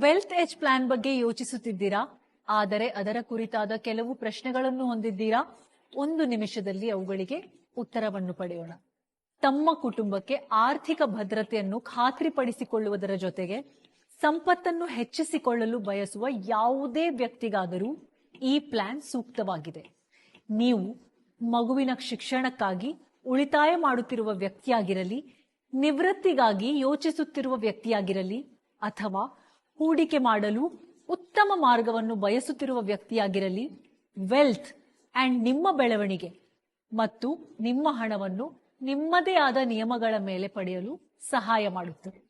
Wealth ಎಜ್ plan ಬಗ್ಗೆ ಯೋಚಿಸುತ್ತಿದ್ದೀರಾ? ಆದರೆ ಅದರ ಕುರಿತಾದ ಕೆಲವು ಪ್ರಶ್ನೆಗಳನ್ನು ಹೊಂದಿದ್ದೀರಾ? ಒಂದು ನಿಮಿಷದಲ್ಲಿ ಅವುಗಳಿಗೆ ಉತ್ತರವನ್ನು ಪಡೆಯೋಣ. ತಮ್ಮ ಕುಟುಂಬಕ್ಕೆ ಆರ್ಥಿಕ ಭದ್ರತೆಯನ್ನು ಖಾತ್ರಿಪಡಿಸಿಕೊಳ್ಳುವುದರ ಜೊತೆಗೆ ಸಂಪತ್ತನ್ನು ಹೆಚ್ಚಿಸಿಕೊಳ್ಳಲು ಬಯಸುವ ಯಾವುದೇ ವ್ಯಕ್ತಿಗಾದರೂ ಈ ಪ್ಲಾನ್ ಸೂಕ್ತವಾಗಿದೆ. ನೀವು ಮಗುವಿನ ಶಿಕ್ಷಣಕ್ಕಾಗಿ ಉಳಿತಾಯ ಮಾಡುತ್ತಿರುವ ವ್ಯಕ್ತಿಯಾಗಿರಲಿ, ನಿವೃತ್ತಿಗಾಗಿ ಯೋಚಿಸುತ್ತಿರುವ ವ್ಯಕ್ತಿಯಾಗಿರಲಿ, ಅಥವಾ ಹೂಡಿಕೆ ಮಾಡಲು ಉತ್ತಮ ಮಾರ್ಗವನ್ನು ಬಯಸುತ್ತಿರುವ ವ್ಯಕ್ತಿಯಾಗಿರಲಿ ವೆಲ್ತ್ ಅಂಡ್ ನಿಮ್ಮ ಬೆಳವಣಿಗೆ ಮತ್ತು ನಿಮ್ಮ ಹಣವನ್ನು ನಿಮ್ಮದೇ ಆದ ನಿಯಮಗಳ ಮೇಲೆ ಪಡೆಯಲು ಸಹಾಯ ಮಾಡುತ್ತದೆ.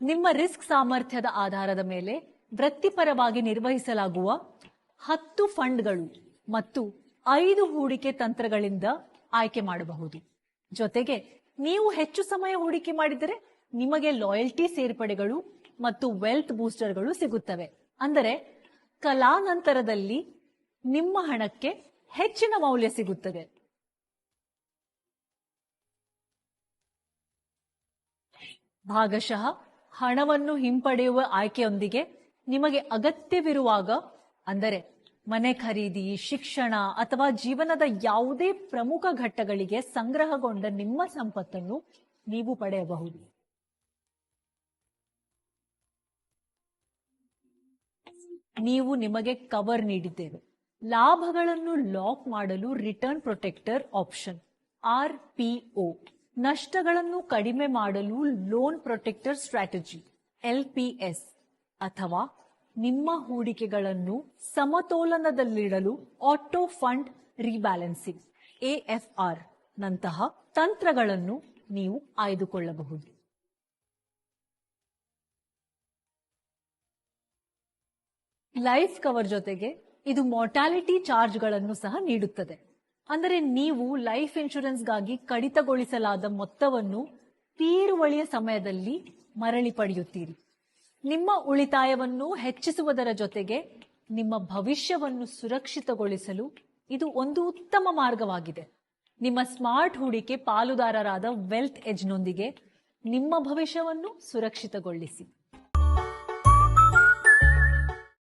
ನಿಮ್ಮ ರಿಸ್ಕ್ ಸಾಮರ್ಥ್ಯದ ಆಧಾರದ ಮೇಲೆ ವೃತ್ತಿಪರವಾಗಿ ನಿರ್ವಹಿಸಲಾಗುವ ಹತ್ತು ಫಂಡ್ಗಳು ಮತ್ತು ಐದು ಹೂಡಿಕೆ ತಂತ್ರಗಳಿಂದ ಆಯ್ಕೆ ಮಾಡಬಹುದು. ಜೊತೆಗೆ ನೀವು ಹೆಚ್ಚು ಸಮಯ ಹೂಡಿಕೆ ಮಾಡಿದರೆ ನಿಮಗೆ ಲಾಯಲ್ಟಿ ಸೇರ್ಪಡೆಗಳು ಮತ್ತು ವೆಲ್ತ್ ಬೂಸ್ಟರ್ಗಳು ಸಿಗುತ್ತವೆ. ಅಂದರೆ ಕಲಾನಂತರದಲ್ಲಿ ನಿಮ್ಮ ಹಣಕ್ಕೆ ಹೆಚ್ಚಿನ ಮೌಲ್ಯ ಸಿಗುತ್ತದೆ. ಭಾಗಶಃ ಹಣವನ್ನು ಹಿಂಪಡೆಯುವ ಆಯ್ಕೆಯೊಂದಿಗೆ ನಿಮಗೆ ಅಗತ್ಯವಿರುವಾಗ, ಅಂದರೆ ಮನೆ ಖರೀದಿ, ಶಿಕ್ಷಣ ಅಥವಾ ಜೀವನದ ಯಾವುದೇ ಪ್ರಮುಖ ಘಟ್ಟಗಳಿಗೆ ಸಂಗ್ರಹಗೊಂಡ ನಿಮ್ಮ ಸಂಪತ್ತನ್ನು ನೀವು ಪಡೆಯಬಹುದು. ನೀವು ನಿಮಗೆ ಕವರ್ ನೀಡಿದ್ದೇವೆ. ಲಾಭಗಳನ್ನು ಲಾಕ್ ಮಾಡಲು return protector option R P O ನಷ್ಟಗಳನ್ನು ಕಡಿಮೆ ಮಾಡಲು ಲೋನ್ ಪ್ರೊಟೆಕ್ಟರ್ ಸ್ಟ್ರಾಟಜಿ ಎಲ್ಪಿಎಸ್ ಅಥವಾ ನಿಮ್ಮ ಹೂಡಿಕೆಗಳನ್ನು ಸಮತೋಲನದಲ್ಲಿಡಲು ಆಟೋ ಫಂಡ್ ರೀಬ್ಯಾಲೆನ್ಸಿಂಗ್ ಎಎಫ್ಆರ್ ನಂತಹ ತಂತ್ರಗಳನ್ನು ನೀವು ಆಯ್ದುಕೊಳ್ಳಬಹುದು. ಲೈಫ್ ಕವರ್ ಜೊತೆಗೆ ಇದು ಮಾರ್ಟಾಲಿಟಿ ಚಾರ್ಜ್ಗಳನ್ನು ಸಹ ನೀಡುತ್ತದೆ. ಅಂದರೆ ನೀವು ಲೈಫ್ ಇನ್ಶೂರೆನ್ಸ್ಗಾಗಿ ಕಡಿತಗೊಳಿಸಲಾದ ಮೊತ್ತವನ್ನು ತೀರುವಳಿಯ ಸಮಯದಲ್ಲಿ ಮರಳಿ ಪಡೆಯುತ್ತೀರಿ. ನಿಮ್ಮ ಉಳಿತಾಯವನ್ನು ಹೆಚ್ಚಿಸುವುದರ ಜೊತೆಗೆ ನಿಮ್ಮ ಭವಿಷ್ಯವನ್ನು ಸುರಕ್ಷಿತಗೊಳಿಸಲು ಇದು ಒಂದು ಉತ್ತಮ ಮಾರ್ಗವಾಗಿದೆ. ನಿಮ್ಮ ಸ್ಮಾರ್ಟ್ ಹೂಡಿಕೆ ಪಾಲುದಾರರಾದ ವೆಲ್ತ್ ಎಜ್ನೊಂದಿಗೆ ನಿಮ್ಮ ಭವಿಷ್ಯವನ್ನು ಸುರಕ್ಷಿತಗೊಳಿಸಿ.